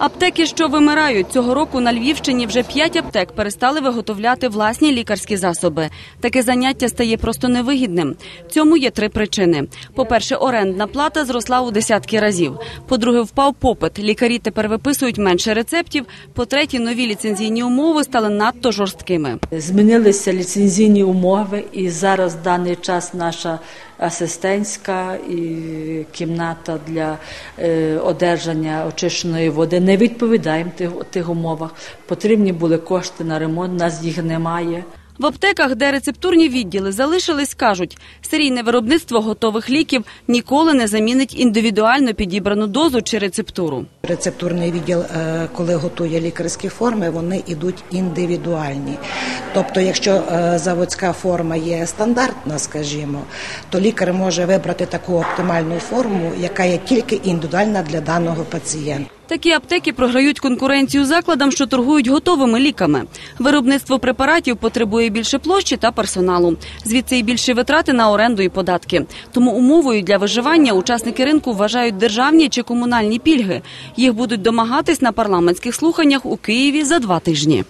Аптеки, що вимирають цього року на Львівщині, вже п'ять аптек перестали виготовляти власні лікарські засоби. Таке заняття стає просто невигідним. Цьому є три причини: по-перше, орендна плата зросла у десятки разів. По-друге, впав попит. Лікарі тепер виписують менше рецептів. По-третє, нові ліцензійні умови стали надто жорсткими. Змінилися ліцензійні умови, і зараз в даний час наша асистентська і кімната для е, одержання очищеної води не відповідає тих, тих умовах. Потрібні були кошти на ремонт, нас їх немає. В аптеках, де рецептурні відділи залишились, кажуть, серійне виробництво готових ліків ніколи не замінить індивідуально підібрану дозу чи рецептуру. Рецептурний відділ, е, коли готує лікарські форми, вони йдуть індивідуальні. Тобто, якщо е, заводська форма є стандартна, скажімо, то лікар може вибрати таку оптимальну форму, яка є тільки індивідуальна для даного пацієнта. Такі аптеки програють конкуренцію закладам, що торгують готовими ліками. Виробництво препаратів потребує більше площі та персоналу. Звідси й більші витрати на оренду і податки. Тому умовою для виживання учасники ринку вважають державні чи комунальні пільги. Їх будуть домагатись на парламентських слуханнях у Києві за два тижні.